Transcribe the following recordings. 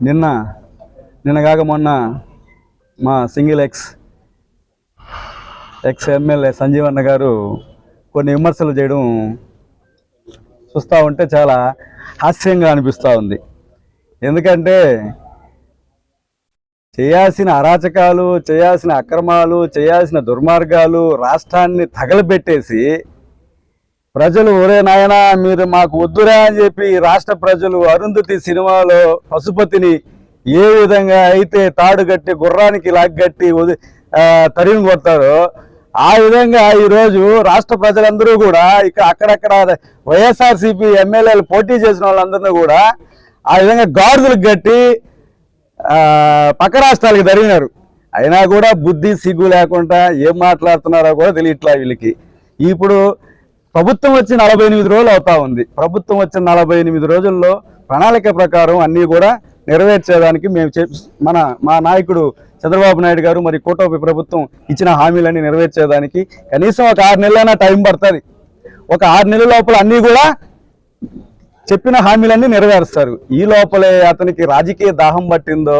నిన్న నిన్న కాక మొన్న మా సింగిల్ ఎక్స్ ఎక్స్ ఎమ్మెల్యే సంజీవన్న గారు కొన్ని విమర్శలు చేయడం చూస్తూ ఉంటే చాలా హాస్యంగా అనిపిస్తూ ఉంది. ఎందుకంటే చేయాల్సిన అరాచకాలు చేయాల్సిన అక్రమాలు చేయాల్సిన దుర్మార్గాలు రాష్ట్రాన్ని తగలబెట్టేసి ప్రజలు ఒరే నాయనా మీరు మాకు వద్దురా అని చెప్పి రాష్ట్ర ప్రజలు అరుంధతి సినిమాలో పశుపతిని ఏ విధంగా అయితే తాడు కట్టి గుర్రానికి లాగ్గట్టి తరిమి కొడతారో ఆ విధంగా ఈరోజు రాష్ట్ర ప్రజలందరూ కూడా ఇక అక్కడక్కడ వైఎస్ఆర్సీపీ ఎమ్మెల్యేలు పోటీ చేసిన వాళ్ళందరినీ కూడా ఆ విధంగా గాడిదలకు కట్టి పక్క రాష్ట్రాలకు తరిగినారు అయినా కూడా బుద్ధి సిగ్గు లేకుండా ఏం మాట్లాడుతున్నారో కూడా తెలియట్లా వీళ్ళకి. ఇప్పుడు ప్రభుత్వం వచ్చి నలభై ఎనిమిది రోజులు అవుతా ఉంది. ప్రభుత్వం వచ్చిన నలభై ఎనిమిది రోజుల్లో ప్రణాళిక ప్రకారం అన్నీ కూడా నెరవేర్చేదానికి మేము చెప్ మన మా నాయకుడు చంద్రబాబు నాయుడు గారు మరి కూటమి ప్రభుత్వం ఇచ్చిన హామీలన్నీ నెరవేర్చేదానికి కనీసం ఒక ఆరు నెలలైనా టైం పడుతుంది. ఒక ఆరు నెలల లోపల అన్నీ కూడా చెప్పిన హామీలన్నీ నెరవేరుస్తారు. ఈ లోపలే అతనికి రాజకీయ దాహం పట్టిందో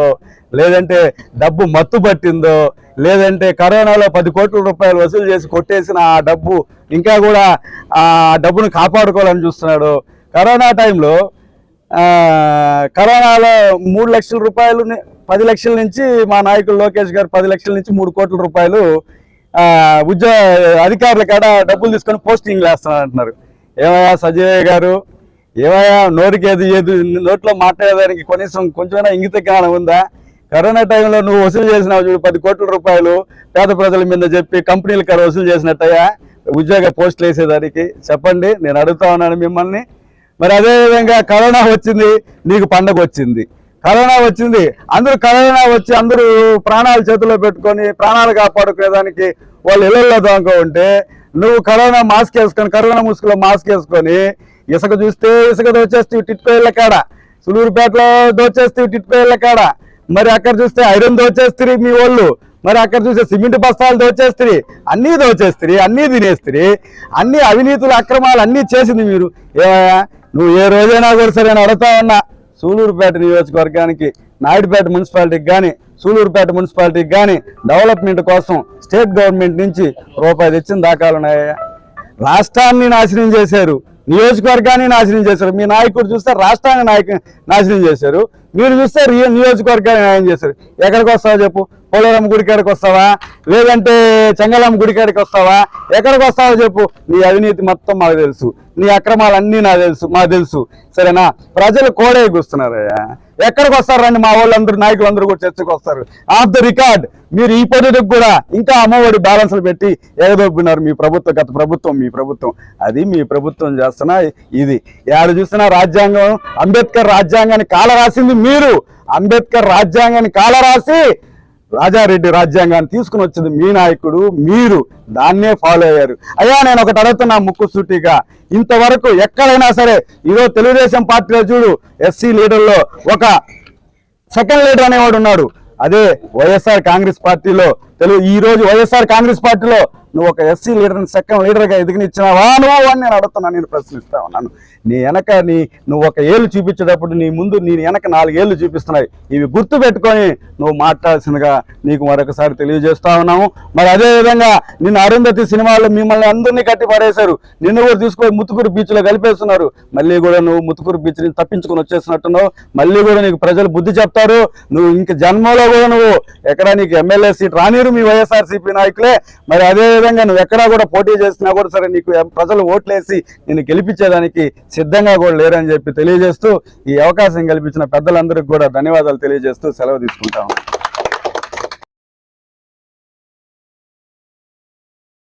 లేదంటే డబ్బు మత్తు పట్టిందో లేదంటే కరోనాలో పది కోట్ల రూపాయలు వసూలు చేసి కొట్టేసిన ఆ డబ్బు ఇంకా కూడా ఆ డబ్బును కాపాడుకోవాలని చూస్తున్నాడు. కరోనా టైంలో కరోనాలో మూడు లక్షల రూపాయలు పది లక్షల నుంచి మా నాయకుడు లోకేష్ గారు పది లక్షల నుంచి మూడు కోట్ల రూపాయలు ఉద్యోగ అధికారుల కాడ డబ్బులు తీసుకొని పోస్టింగ్లు వేస్తున్నారు అంటున్నారు ఏమయ్యా సజయ్ గారు? ఏమయ్యా నోటికి ఏది ఏది? నోట్లో మాట్లాడేదానికి కనీసం కొంచెమైనా ఇంగిత జ్ఞానం ఉందా? కరోనా టైంలో నువ్వు వసూలు చేసినావు చూడు పది కోట్ల రూపాయలు పేద ప్రజల మీద చెప్పి కంపెనీల కర వసూలు చేసినట్టయ్యా? ఉద్యోగ పోస్టులు వేసేదానికి. చెప్పండి నేను అడుగుతా ఉన్నాను మిమ్మల్ని. మరి అదేవిధంగా కరోనా వచ్చింది నీకు పండగ వచ్చింది. కరోనా వచ్చింది అందరూ కరోనా వచ్చి అందరూ ప్రాణాలు చేతిలో పెట్టుకొని ప్రాణాలు కాపాడుకునేదానికి వాళ్ళు ఇళ్ళల్లో దొంగ ఉంటే నువ్వు కరోనా మాస్క్ వేసుకొని కరోనా ముసుగులో మాస్క్ వేసుకొని ఇసుక చూస్తే ఇసుక దోచేస్తే టిట్కోయిళ్ళ కాడ. సులూరుపేటలో దోచేస్తే టిట్కోయిళ్ళ కాడ. మరి అక్కడ చూస్తే ఐరన్ దోచేస్తారు మీ వాళ్ళు మరి అక్కడ చూస్తే సిమెంట్ బస్తాలు దోచేస్తుంది అన్నీ దోచేస్తుంది అన్నీ తినేస్త్రి. అన్ని అవినీతుల అక్రమాలు అన్నీ చేసింది మీరు. ఏమయ్యా? నువ్వు ఏ రోజైనా కూడా సరే నేను అడుగుతా ఉన్నా సూలూరుపేట నియోజకవర్గానికి నాయుడుపేట మున్సిపాలిటీకి కానీ సూలూరుపేట మున్సిపాలిటీకి కానీ డెవలప్మెంట్ కోసం స్టేట్ గవర్నమెంట్ నుంచి రూపాయి తెచ్చిన దాఖలు ఉన్నాయా రాష్ట్రాన్ని నాశనం చేశారు. నియోజకవర్గాన్ని నాశనం చేశారు. మీ నాయకుడు చూస్తే రాష్ట్రాన్ని నాయకు నాశనం చేశారు. మీరు చూస్తే రియల్ నియోజకవర్గాన్ని న్యాయం చేశారు. ఎక్కడికి వస్తావా చెప్పు? పోలవరం గుడి కాడికి వస్తావా? లేదంటే చెంగళం గుడి కాడికి వస్తావా? ఎక్కడికి వస్తావో చెప్పు? నీ అవినీతి మొత్తం మాకు తెలుసు. నీ అక్రమాలన్నీ నాకు తెలుసు మాకు తెలుసు. సరేనా? ప్రజలు కోడే గుస్తున్నారయ్యా ఎక్కడికి వస్తారండి మా వాళ్ళందరూ నాయకులు అందరూ కూడా చర్చకు వస్తారు. ఆఫ్ ద రికార్డ్ మీరు ఈ పద్ధతికి కూడా ఇంకా అమ్మఒడి బ్యాలెన్స్లు పెట్టి ఎగదొబ్బినారు మీ ప్రభుత్వం గత ప్రభుత్వం మీ ప్రభుత్వం. అది మీ ప్రభుత్వం చేస్తున్న ఇది. ఏడు చూసినా రాజ్యాంగం అంబేద్కర్ రాజ్యాంగాన్ని కాల రాసింది మీరు. అంబేద్కర్ రాజ్యాంగాన్ని కాల రాసి రాజారెడ్డి రాజ్యాంగాన్ని తీసుకుని వచ్చింది మీ నాయకుడు మీరు దాన్నే ఫాలో అయ్యారు. అయ్యా నేను ఒకటి అడుగుతున్నా ముక్కు సూటిగా. ఇంతవరకు ఎక్కడైనా సరే ఈరోజు తెలుగుదేశం పార్టీలో చూడు ఎస్సీ లీడర్లో ఒక సెకండ్ లీడర్ అనేవాడు ఉన్నాడు. అదే వైఎస్ఆర్ కాంగ్రెస్ పార్టీలో తెలుగు ఈ రోజు వైఎస్ఆర్ కాంగ్రెస్ పార్టీలో నువ్వు ఒక ఎస్సీ లీడర్ని సెకండ్ లీడర్గా ఎదిగినిచ్చినావా? నువ్వు అని నేను అడుగుతున్నా నేను ప్రశ్నిస్తా ఉన్నాను. నీ వెనక నీ నువ్వు ఒక ఏళ్ళు చూపించేటప్పుడు నీ ముందు నీ వెనక నాలుగేళ్ళు చూపిస్తున్నాయి. ఇవి గుర్తు పెట్టుకొని నువ్వు మాట్లాడాల్సిందిగా నీకు మరొకసారి తెలియజేస్తా ఉన్నాము. మరి అదే విధంగా నిన్న అరుంధతి సినిమాలో మిమ్మల్ని అందరినీ కట్టి పడేశారు. నిన్ను కూడా తీసుకొని ముత్తుకూరు బీచ్లో కలిపేస్తున్నారు. మళ్ళీ కూడా నువ్వు ముత్తుకూరు బీచ్ నుంచి తప్పించుకొని వచ్చేసినట్టున్నావు మళ్ళీ కూడా నీకు ప్రజలు బుద్ధి చెప్తారు. నువ్వు ఇంక జన్మలో కూడా నువ్వు ఎక్కడ నీకు ఎమ్మెల్యే సీట్ మీరు మీ వైఎస్ఆర్సీపీ నాయకులే. మరి అదే విధంగా నువ్వు ఎక్కడా కూడా పోటీ చేసినా కూడా సరే నీకు ప్రజలు ఓట్లేసి నేను గెలిపించేదానికి సిద్ధంగా కూడా లేరని చెప్పి తెలియజేస్తూ ఈ అవకాశం కల్పించిన పెద్దలందరికీ కూడా ధన్యవాదాలు తెలియజేస్తూ సెలవు తీసుకుంటాము